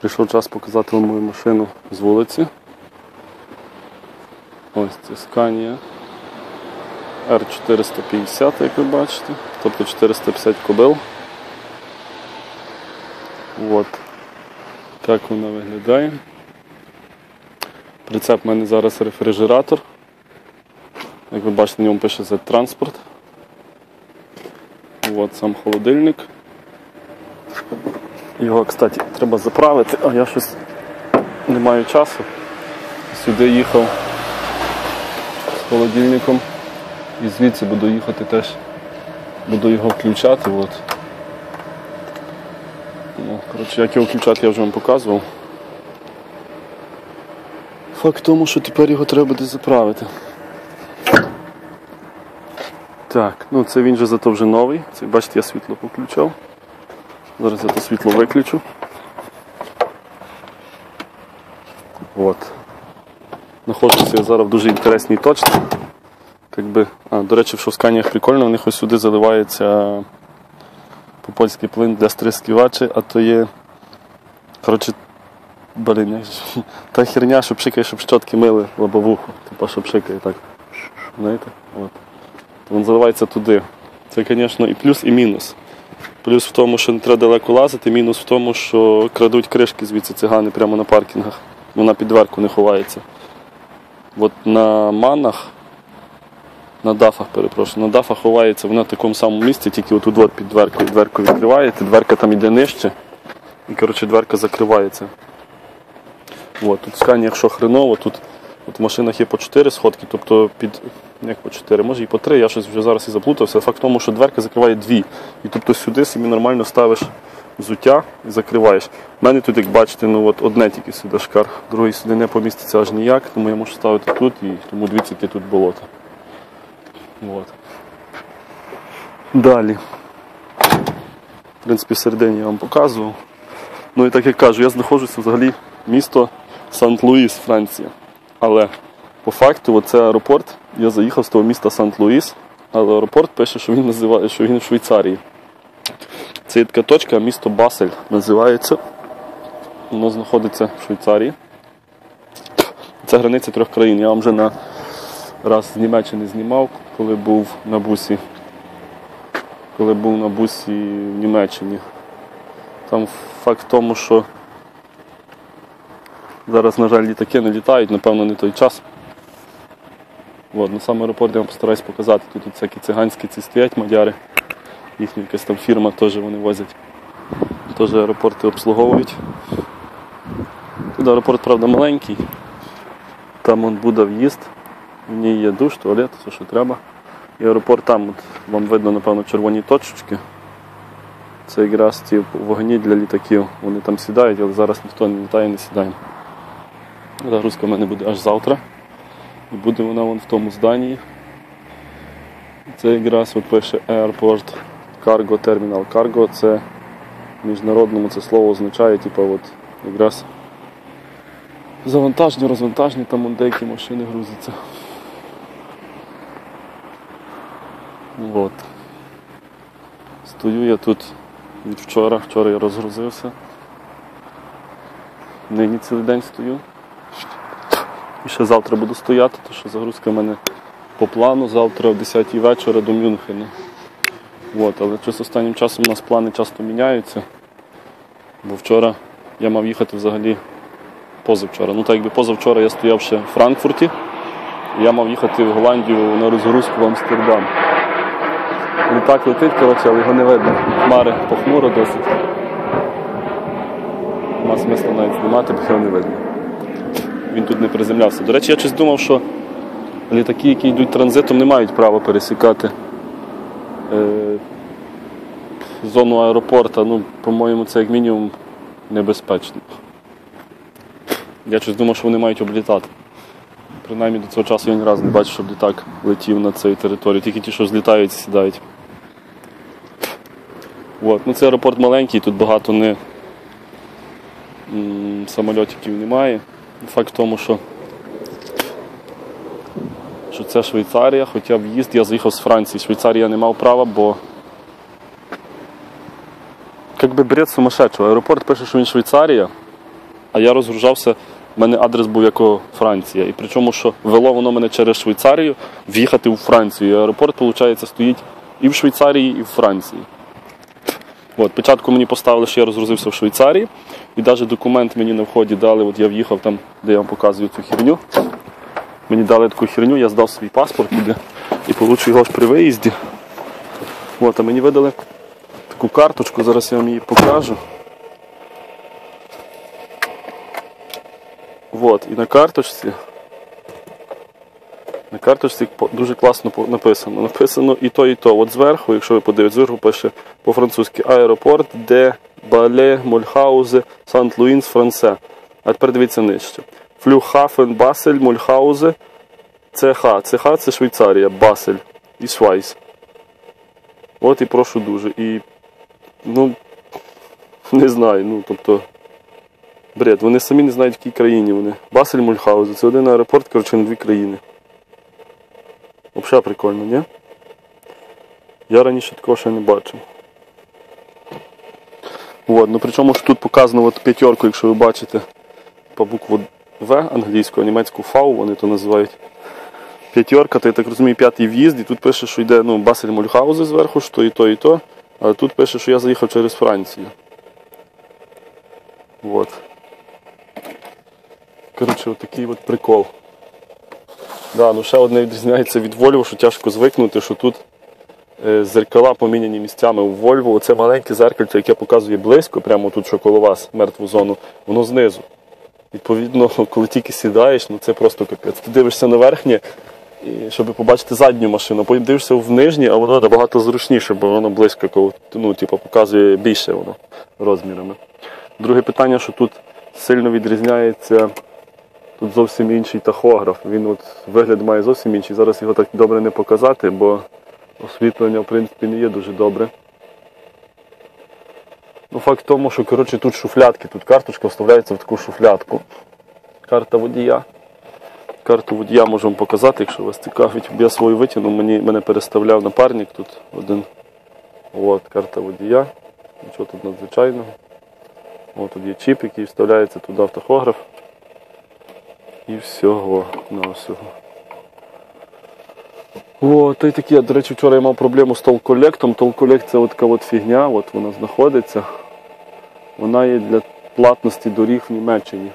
Прийшов час показати вам мою машину з вулиці. Ось це Scania R450, як ви бачите, тобто 450 кобил. От. Так вона виглядає. Прицеп в мене зараз рефрижератор. Як ви бачите, на ньому пише Z транспорт. От сам холодильник. Його, кстати, треба заправити, а я щось не маю часу. Сюди їхав з холодильником і звідси буду їхати теж, буду його включати. От. Ну, коротше, як його включати, я вже вам показував. Факт в тому, що тепер його треба буде заправити. Так, ну це він же зато вже новий. Це, бачите, я світло поключав. Зараз я то світло виключу. От. Знаходжуся я зараз в дуже інтересній точці. Якби, а, до речі, в шовсканнях прикольно, у них ось сюди заливається по-польськи плин для стрисківачі, а то є. Коротше, же, та херня, що пшикає, щоб щотки мили лобовуху. Типа, що пшикає так. Знаєте? От. Він заливається туди. Це, звісно, і плюс, і мінус. Плюс в тому, що не треба далеко лазити, мінус в тому, що крадуть кришки звідси цигани прямо на паркінгах. Вона під дверку не ховається. От на манах, на дафах, перепрошую, на дафах ховається вона в такому самому місці, тільки отут от під дверкою. Дверку відкриваєте, дверка там іде нижче. І коротше дверка закривається. От, тут скані, якщо хреново, тут в машинах є по 4 сходки, тобто під як по 4, може і по 3, я щось вже зараз і заплутався. Факт в тому, що дверка закриває дві. І тобто сюди собі нормально ставиш взуття і закриваєш. У мене тут, як бачите, ну от одне тільки сюди шкар, другий сюди не поміститься аж ніяк, тому я можу ставити тут і тому дивіться, яке тут болото. От. Далі. В принципі, всередині я вам показував. Ну і так як кажу, я знаходжуся взагалі місто Сант-Луїс, Франція. Але по факту це аеропорт. Я заїхав з того міста Сант-Луїс, але аеропорт пише, що він називає, що він в Швейцарії. Це є така точка, місто Басель називається. Воно знаходиться в Швейцарії. Це границя трьох країн. Я вам вже на раз з Німеччини знімав, коли був на бусі. Коли був на бусі в Німеччині. Там факт в тому, що зараз, на жаль, літаки не літають, напевно, не той час. От, на сам аеропорт я вам постараюсь показати. Тут, всякі циганські ці стоять мадяри. Їхня якась там фірма теж вони возять. Теж аеропорти обслуговують. Тут аеропорт, правда, маленький. Там он буде в'їзд, в ній є душ, туалет, все, що треба. І аеропорт там, от, вам видно, напевно, червоні точечки. Це якраз ті вогні для літаків. Вони там сідають, але зараз ніхто не літає, не сідає. Загрузка в мене буде аж завтра. І буде вона вон в тому зданні. Це якраз от пише Airport Cargo Terminal. Cargo це в міжнародному це слово означає, типу, от якраз завантажні, розвантажні, там вон деякі машини грузяться. От. Стою я тут від вчора, вчора я розгрузився. Нині цілий день стою. І ще завтра буду стояти, тому що загрузка в мене по плану завтра о 10 вечора до Мюнхена. От, але щось останнім часом у нас плани часто міняються. Бо вчора я мав їхати взагалі позавчора. Ну так якби позавчора я стояв ще в Франкфурті, я мав їхати в Голландію на розгрузку в Амстердам. Літак летить, коротше, але його не видно. Хмари похмуро досить. Нема смисла навіть знімати, бо його не видно. Він тут не приземлявся. До речі, я щось думав, що літаки, які йдуть транзитом, не мають права пересікати е, зону аеропорта. Ну, по-моєму, це як мінімум небезпечно. Я щось думав, що вони мають облітати. Принаймні до цього часу я ні разу не бачив, щоб літак летів на цю територію. Тільки ті, що злітають, сідають. От. Ну, Це аеропорт маленький, тут багато не самольотиків немає. Факт в тому, що, що це Швейцарія, хоча в'їзд я заїхав з Франції. Швейцарія не мав права, бо як би бред сумасшедшого. Аеропорт пише, що він Швейцарія, а я розгружався. У мене адрес був як Франція. І причому, що вело воно мене через Швейцарію в'їхати у Францію. І аеропорт, виходить, стоїть і в Швейцарії, і в Франції. От, Спочатку мені поставили, що я розгрузився в Швейцарії, і навіть документ мені на вході дали, от я в'їхав там, де я вам показую цю херню. Мені дали таку херню, я здав свій паспорт туди і получу його ж при виїзді. От, а мені видали таку карточку, зараз я вам її покажу. От, і на карточці. На карточці дуже класно написано. Написано і то, і то. От зверху, якщо ви подивитесь, зверху пише по-французьки аеропорт де Бале, Мольхаузе, Сант-Луїнс, Франце. А тепер дивіться нижче. Флюхафен, Басель, Мольхаузе, ЦХ. ЦХ це Швейцарія, Басель і Швайс. От і прошу дуже. І, ну, не знаю, ну, тобто. Бред, вони самі не знають, в якій країні вони. Басель Мульхаузен. Це один аеропорт, коротше, на дві країни. Взагалі прикольно, ні? Я раніше такого ще не бачив. От, ну причому ж тут показано от п'ятерку, якщо ви бачите по букву В англійську, а німецьку V вони то називають. П'ятерка, то я так розумію, п'ятий в'їзд, і тут пише, що йде ну, Басель Мульхаузе зверху, що і то, і то. Але тут пише, що я заїхав через Францію. От. Коротше, отакий от прикол. Да, ну ще одне відрізняється від Volvo, що тяжко звикнути, що тут е, зеркала поміняні місцями у Volvo. Оце маленьке зеркальце, яке показує близько, прямо тут, що коло вас, мертву зону, воно знизу. Відповідно, коли тільки сідаєш, ну це просто капець. Ти дивишся на верхнє, і, щоб побачити задню машину, потім дивишся в нижнє, а воно набагато зручніше, бо воно близько, коли, ну, типу, показує більше воно розмірами. Друге питання, що тут сильно відрізняється. Тут зовсім інший тахограф. Він от вигляд має зовсім інший. Зараз його так добре не показати, бо освітлення в принципі не є дуже добре. Ну, факт в тому, що коротше, тут шуфлятки, тут карточка вставляється в таку шуфлятку. Карта водія. Карту водія можу вам показати, якщо вас цікавить. Я свою витягнув, мені, мене переставляв напарник тут один. От, карта водія. Нічого тут надзвичайного. От тут є чіп, який вставляється туди в тахограф. І всього на всього. О, та й такі, я, до речі, вчора я мав проблему з толколектом. Толколект це от така от фігня, от вона знаходиться. Вона є для платності доріг в Німеччині.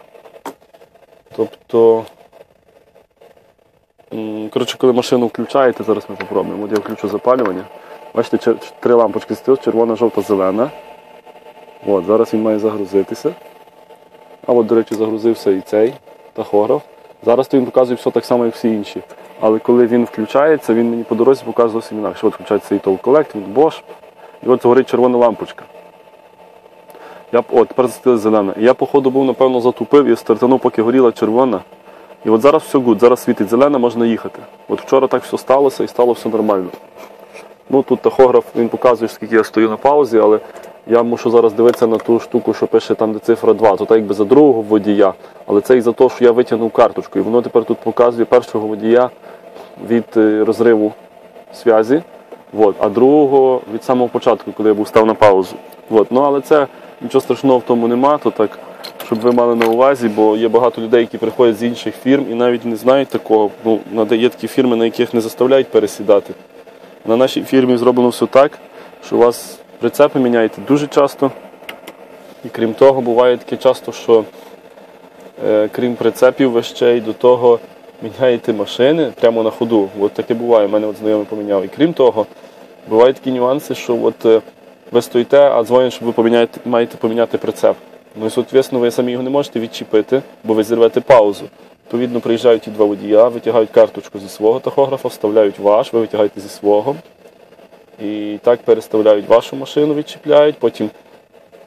Тобто, коротше, коли машину включаєте, зараз ми попробуємо. От я включу запалювання. Бачите, чер- три лампочки стоять, червона, жовта, зелена. От, зараз він має загрузитися. А от, до речі, загрузився і цей тахограф. Зараз то він показує все так само, як всі інші. Але коли він включається, він мені по дорозі показує зовсім інакше. От включається і толколект, він Bosch, і от горить червона лампочка. Я, от, тепер засвітила зелена. Я, походу, був, напевно, затупив і стартанув, поки горіла червона. І от зараз все гуд, зараз світить зелена, можна їхати. От вчора так все сталося і стало все нормально. Ну тут тахограф він показує, скільки я стою на паузі, але я мушу зараз дивитися на ту штуку, що пише там, де цифра 2. То так якби за другого водія. Але це і за те, що я витягнув карточку. І воно тепер тут показує першого водія від е, розриву зв'язі, а другого від самого початку, коли я був став на паузу. От. Ну, але це нічого страшного в тому нема, то так, щоб ви мали на увазі, бо є багато людей, які приходять з інших фірм і навіть не знають такого. Ну, є такі фірми, на яких не заставляють пересідати. На нашій фірмі зроблено все так, що у вас прицепи міняєте дуже часто. І крім того, буває таке часто, що е, крім прицепів, ви ще й до того міняєте машини прямо на ходу. От таке буває, у мене от знайомий поміняв. І крім того, бувають такі нюанси, що от е, ви стоїте, а дзвонять, що ви поміняєте, маєте поміняти прицеп. Ну і, соответственно, ви самі його не можете відчепити, бо ви зірвете паузу. Відповідно, приїжджають ті два водія, витягають карточку зі свого тахографа, вставляють ваш, ви витягаєте зі свого. І так переставляють вашу машину, відчіпляють, потім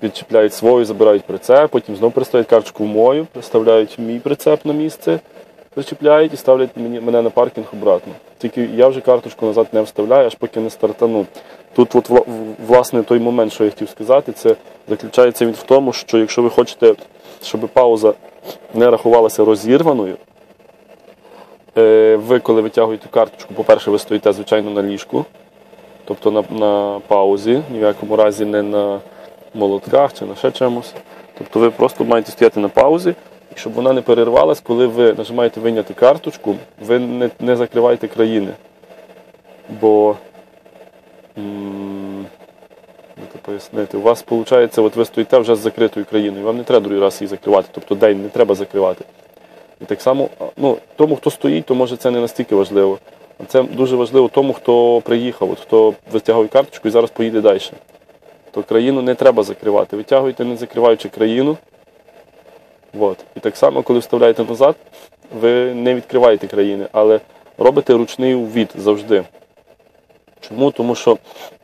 відчіпляють свою, забирають прицеп, потім знову переставляють карточку в мою, переставляють мій прицеп на місце, причіпляють і ставлять мені, мене на паркінг обратно. Тільки я вже карточку назад не вставляю, аж поки не стартану. Тут, от, власне, той момент, що я хотів сказати, це заключається він в тому, що якщо ви хочете, щоб пауза не рахувалася розірваною, е, ви, коли витягуєте карточку, по-перше, ви стоїте, звичайно, на ліжку, тобто на, на паузі, ні в якому разі не на молотках чи на ще чомусь. Тобто ви просто маєте стояти на паузі, і щоб вона не перервалась, коли ви нажимаєте вийняти карточку, ви не, не закриваєте країни. Бо як пояснити, у вас виходить, от ви стоїте вже з закритою країною, вам не треба другий раз її закривати, тобто день не треба закривати. І так само, ну, тому, хто стоїть, то може це не настільки важливо. Це дуже важливо тому, хто приїхав, от, хто витягує карточку і зараз поїде далі. То країну не треба закривати. Витягуйте, не закриваючи країну. От. І так само, коли вставляєте назад, ви не відкриваєте країни, але робите ручний ввід завжди. Чому? Тому що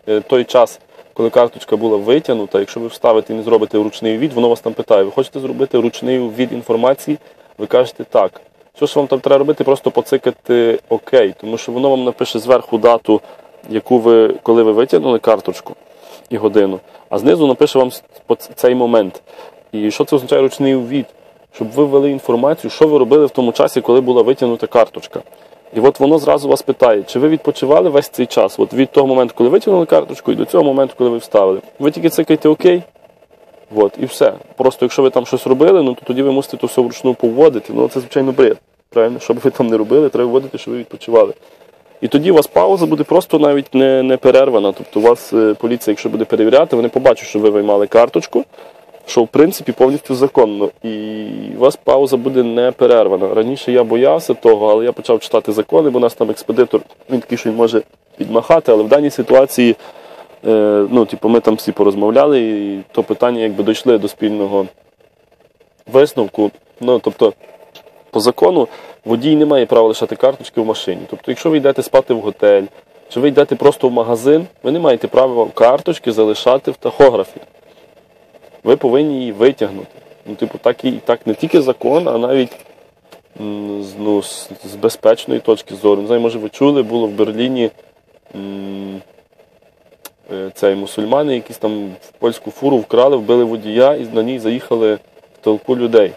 е, той час, коли карточка була витягнута, якщо ви вставите і не зробите ручний ввід, воно вас там питає, ви хочете зробити ручний ввід інформації, ви кажете так. Що ж вам там треба робити? Просто поцикати ОК, тому що воно вам напише зверху дату, яку ви, коли ви витягнули карточку і годину, а знизу напише вам цей момент. І що це означає ручний ввід? Щоб ви ввели інформацію, що ви робили в тому часі, коли була витягнута карточка. І от воно зразу вас питає, чи ви відпочивали весь цей час, от від того моменту, коли витягнули карточку, і до цього моменту, коли ви вставили. Ви тільки цикаєте ОК, от, і все. Просто якщо ви там щось робили, ну то тоді ви мусите то все вручну поводити. Ну це звичайно бред. Правильно, що б ви там не робили, треба вводити, що ви відпочивали. І тоді у вас пауза буде просто навіть не, не перервана. Тобто у вас е, поліція, якщо буде перевіряти, вони побачать, що ви виймали карточку, що в принципі повністю законно. І у вас пауза буде не перервана. Раніше я боявся того, але я почав читати закони, бо у нас там експедитор, він такий, що він може підмахати, але в даній ситуації, ну, типу, ми там всі порозмовляли, і то питання якби дійшли до спільного висновку. Ну, тобто, по закону водій не має права лишати карточки в машині. Тобто, якщо ви йдете спати в готель, чи ви йдете просто в магазин, ви не маєте права карточки залишати в тахографі. Ви повинні її витягнути. Ну, типу, так і так не тільки закон, а навіть ну, з, з безпечної точки зору. Не знаю, може ви чули, було в Берліні е, цей мусульмани, якісь там в польську фуру вкрали, вбили водія і на ній заїхали в толпу людей.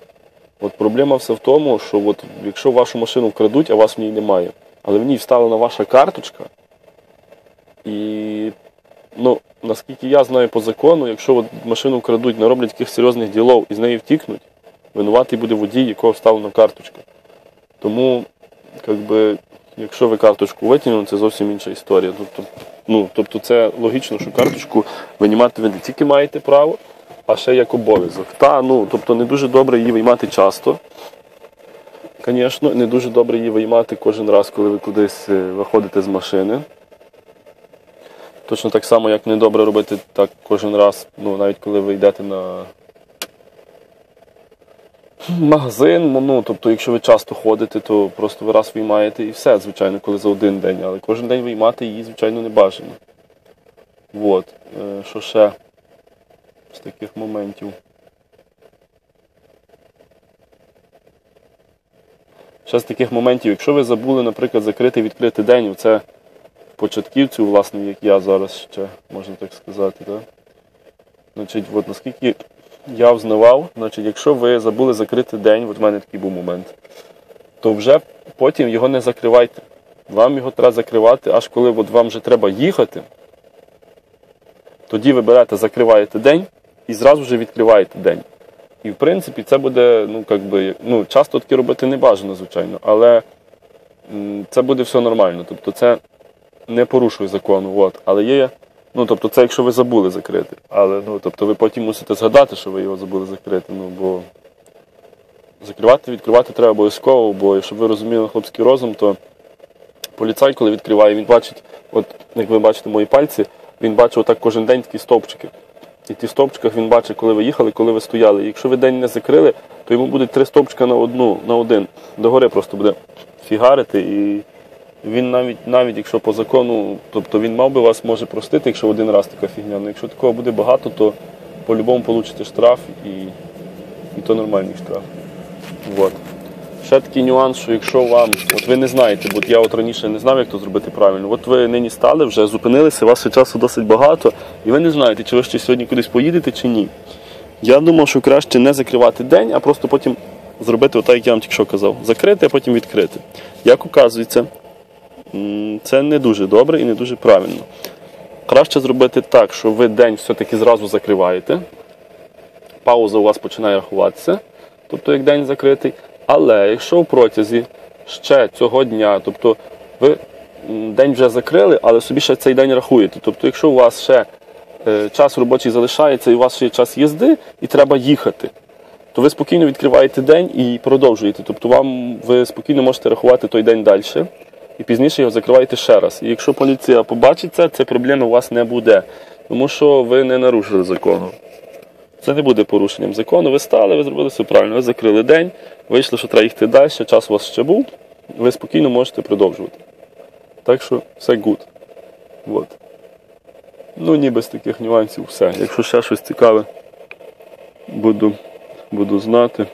От проблема все в тому, що от, якщо вашу машину вкрадуть, а вас в ній немає, але в ній вставлена ваша карточка, і ну, наскільки я знаю по закону, якщо от машину вкрадуть, не роблять якихось серйозних ділов і з неї втікнуть, винуватий буде водій, якого вставлена карточка. Тому, як би, якщо ви карточку витягнули, це зовсім інша історія. Тобто, ну, тобто це логічно, що карточку винімати ви не тільки маєте право, а ще як обов'язок. Та, ну, тобто не дуже добре її виймати часто. Звісно, не дуже добре її виймати кожен раз, коли ви кудись е, виходите з машини. Точно так само, як не добре робити так кожен раз, ну, навіть коли ви йдете на магазин. Ну, тобто, якщо ви часто ходите, то просто ви раз виймаєте і все, звичайно, коли за один день. Але кожен день виймати її, звичайно, не бажано. От. Е, Що ще з таких моментів? Ще з таких моментів, якщо ви забули, наприклад, закрити відкритий день, це початківцю, власне, як я зараз ще, можна так сказати, так? Значить, от наскільки я взнавав, значить, якщо ви забули закрити день, от в мене такий був момент, то вже потім його не закривайте. Вам його треба закривати, аж коли от вам вже треба їхати, тоді ви берете, закриваєте день і зразу вже відкриваєте день. І в принципі це буде, ну, как би, ну, часто таке робити не бажано, звичайно, але це буде все нормально. Тобто це не порушує закону. От. Але є, ну тобто це якщо ви забули закрити. Але ну, тобто ви потім мусите згадати, що ви його забули закрити. Ну, бо закривати, відкривати треба обов'язково, бо щоб ви розуміли хлопський розум, то поліцай, коли відкриває, він бачить, от як ви бачите мої пальці, він бачить отак кожен день такі стовпчики. І тих стовпчиках він бачить, коли ви їхали, коли ви стояли. І якщо ви день не закрили, то йому буде три стовпчика на одну, на один. Догори просто буде фігарити. І він навіть, навіть якщо по закону, тобто він мав би вас може простити, якщо один раз така фігня. Ну якщо такого буде багато, то по-любому получите штраф і, і то нормальний штраф. Вот. Ще такий нюанс, що якщо вам, от ви не знаєте, бо я от раніше не знав, як то зробити правильно. От ви нині стали, вже зупинилися, у вас часу досить багато, і ви не знаєте, чи ви ще сьогодні кудись поїдете чи ні. Я думав, що краще не закривати день, а просто потім зробити отак, як я вам тільки що казав. Закрити, а потім відкрити. Як оказується, це не дуже добре і не дуже правильно. Краще зробити так, що ви день все-таки зразу закриваєте. пауза у вас починає рахуватися, тобто як день закритий. Але якщо в протязі ще цього дня, тобто ви день вже закрили, але собі ще цей день рахуєте. Тобто, якщо у вас ще е, час робочий залишається і у вас ще є час їзди, і треба їхати, то ви спокійно відкриваєте день і продовжуєте. Тобто вам ви спокійно можете рахувати той день далі. І пізніше його закриваєте ще раз. І якщо поліція побачить це, це проблеми у вас не буде. Тому що ви не нарушили закону. Це не буде порушенням закону. Ви стали, ви зробили все правильно. Ви закрили день, вийшли, що треба їхати далі, час у вас ще був, ви спокійно можете продовжувати. Так що все гуд. От. Ну, ні без таких нюансів все. Якщо ще щось цікаве, буду, буду знати.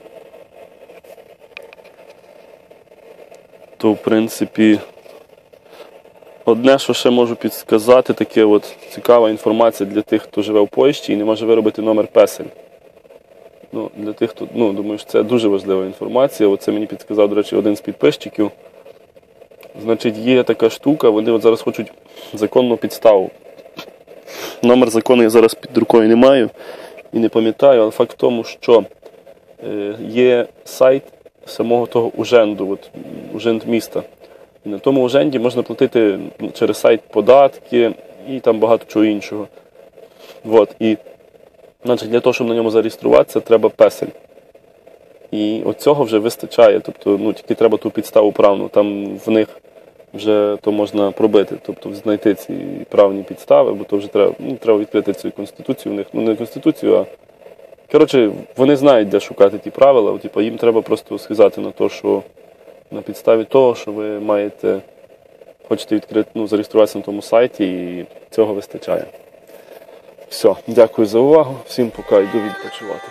То в принципі. Одне, що ще можу підсказати, таке от цікава інформація для тих, хто живе в Польщі і не може виробити номер песель. Ну, Для тих, хто ну, думаю, що це дуже важлива інформація. Оце мені підсказав, до речі, один з підписчиків. Значить, є така штука, вони от зараз хочуть законну підставу. Номер закону я зараз під рукою не маю і не пам'ятаю, але факт в тому, що е, є сайт самого того Уженду, от, Уженд міста. І на тому уженді можна платити через сайт податки і там багато чого іншого. От. І значить, для того, щоб на ньому зареєструватися, треба песель. І от вже вистачає. Тобто, ну, тільки треба ту підставу правну. Там в них вже то можна пробити, тобто знайти ці правні підстави, бо то вже треба ну, треба відкрити цю конституцію в них. Ну, не конституцію, а коротше, вони знають, де шукати ті правила. Типу, їм треба просто сказати на те, що на підставі того, що ви маєте, хочете відкрити, ну, зареєструватися на тому сайті, і цього вистачає. Все, дякую за увагу. Всім пока йду відпочивати.